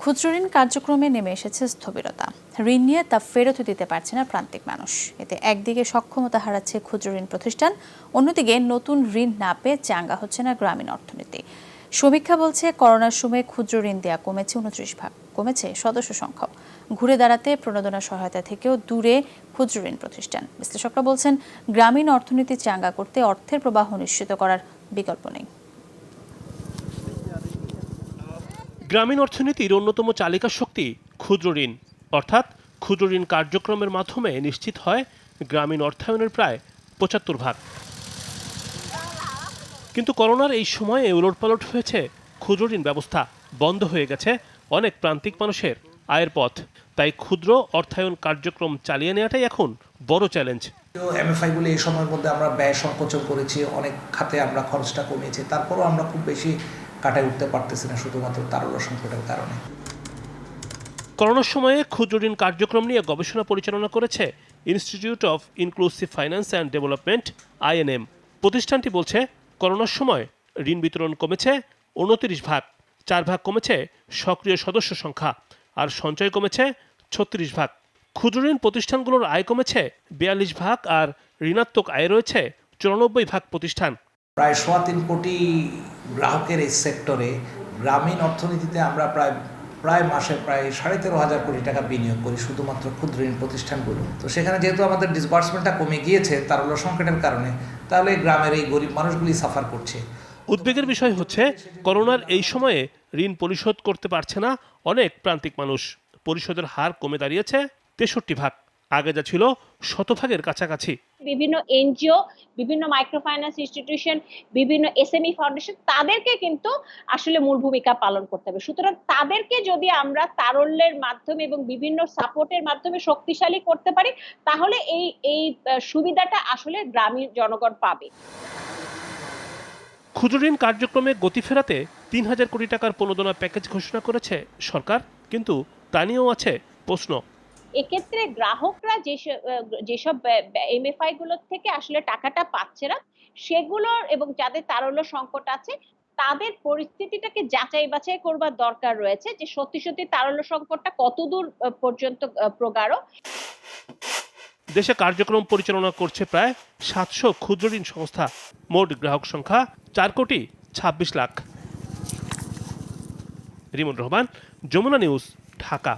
ক্ষুদ্র ঋণ কার্যক্রমে নেমে এসেছে স্থবিরতা। ঋণ নিয়ে তা ফেরত দিতে পারছে না প্রান্তিক মানুষ। এতে একদিকে সক্ষমতা হারাচ্ছে ক্ষুদ্রঋণ প্রতিষ্ঠান, অন্যদিকে নতুন ঋণ না পেয়ে চাঙ্গা হচ্ছে না গ্রামীণ অর্থনীতি। সমীক্ষা বলছে, করোনার সময় ক্ষুদ্র ঋণ দেওয়া কমেছে উনত্রিশ ভাগ, কমেছে সদস্য সংখ্যাও। ঘুরে দাঁড়াতে প্রণোদনা সহায়তা থেকেও দূরে ক্ষুদ্র ঋণ প্রতিষ্ঠান। বিশ্লেষকরা বলছেন, গ্রামীণ অর্থনীতি চাঙ্গা করতে অর্থের প্রবাহ নিশ্চিত করার বিকল্প নেই। গ্রামীণ অর্থনীতির অন্যতম চালিকা শক্তি ক্ষুদ্র ঋণ। অর্থাৎ ক্ষুদ্র ঋণ কার্যক্রমের মাধ্যমে নিশ্চিত হয় গ্রামীণ অর্থায়নের প্রায় পঁচাত্তর ভাগ। কিন্তু করোনার এই সময়ে উলটপালট হয়েছে ক্ষুদ্র ঋণ ব্যবস্থা। বন্ধ হয়ে গেছে অনেক প্রান্তিক মানুষের আয়ের পথ। তাই ক্ষুদ্র অর্থায়ন কার্যক্রম চালিয়ে নেওয়াটাই এখন বড় চ্যালেঞ্জ। এমএফআইগুলি এই সময়ের মধ্যে আমরা ব্যয় সংকোচন করেছি, অনেক খাতে আমরা খরচটা কমিয়েছি, তারপরও আমরা খুব বেশি কাটায় উঠতে পারতেছি না শুধুমাত্র তারল্য সংকটের কারণে। করোনার সময়ে ক্ষুদ্র ঋণ কার্যক্রম নিয়ে গবেষণা পরিচালনা করেছে institute of inclusive finance and development INM প্রতিষ্ঠানটি বলছে, করোনার সময় ঋণ বিতরণ কমেছে উনত্রিশ ভাগ, চার ভাগ কমেছে সক্রিয় সদস্য সংখ্যা, আর সঞ্চয় কমেছে ছত্রিশ ভাগ। ক্ষুদ্র ঋণ প্রতিষ্ঠানগুলোর আয় কমেছে বিয়াল্লিশ ভাগ আর ঋণাত্মক আয় রয়েছে চুরানব্বই ভাগ প্রতিষ্ঠান। প্রায় সোয়া তিন কোটি গ্রাহকের এই সেক্টরে গ্রামীণ অর্থনীতিতে আমরা প্রায় প্রায় মাসে প্রায় সাড়ে তেরো হাজার কোটি টাকা বিনিয়োগ করি শুধুমাত্র ক্ষুদ্র ঋণ প্রতিষ্ঠানগুলো। তো সেখানে যেহেতু আমাদের ডিসবার্সমেন্টটা কমে গিয়েছে তারল্য সংকটের কারণে তাহলে গ্রামের এই গরিব মানুষগুলি সাফার করছে। উদ্বেগের বিষয় হচ্ছে করোনার এই সময়ে ঋণ পরিশোধ করতে পারছে না অনেক প্রান্তিক মানুষ। পরিশোধের হার কমে দাঁড়িয়েছে তেষট্টি ভাগ। আগে যা ছিল শতভাগের কাছাকাছি। বিভিন্ন এনজিও বিভিন্ন মাইক্রো ফাইন্যান্স ইনস্টিটিউশন বিভিন্ন এসএমই ফাউন্ডেশন তাদেরকে কিন্তু আসলে মূল ভূমিকা পালন করতে হবে। সুতরাং তাদেরকে যদি আমরা তারল্যের মাধ্যমে এবং বিভিন্ন সাপোর্টের মাধ্যমে শক্তিশালী করতে পারি তাহলে এই এই সুবিধাটা আসলে গ্রামীণ জনগণ পাবে। ক্ষুদ্র ঋণ কার্যক্রমে গতি ফেরাতে তিন হাজার কোটি টাকার প্রণোদনা প্যাকেজ ঘোষণা করেছে সরকার। কিন্তু তা নিয়েও আছে প্রশ্ন। এক্ষেত্রে গ্রাহকরা যেসব যেসব এমএফআই গুলোর থেকে আসলে টাকাটা পাচ্ছে না, সেগুলোর এবং যাদের তারল্য সংকট আছে, তাদের পরিস্থিতিটাকে যাচাই বাছাই করবার দরকার রয়েছে যে সত্যি সত্যি তারল্য সংকটটা কতদূর পর্যন্ত প্রগাঢ়। দেশে কার্যক্রম পরিচালনা করছে প্রায় সাতশো ক্ষুদ্র ঋণ সংস্থা। মোট গ্রাহক সংখ্যা চার কোটি ছাব্বিশ লাখ। রিমন রহমান, যমুনা নিউজ, ঢাকা।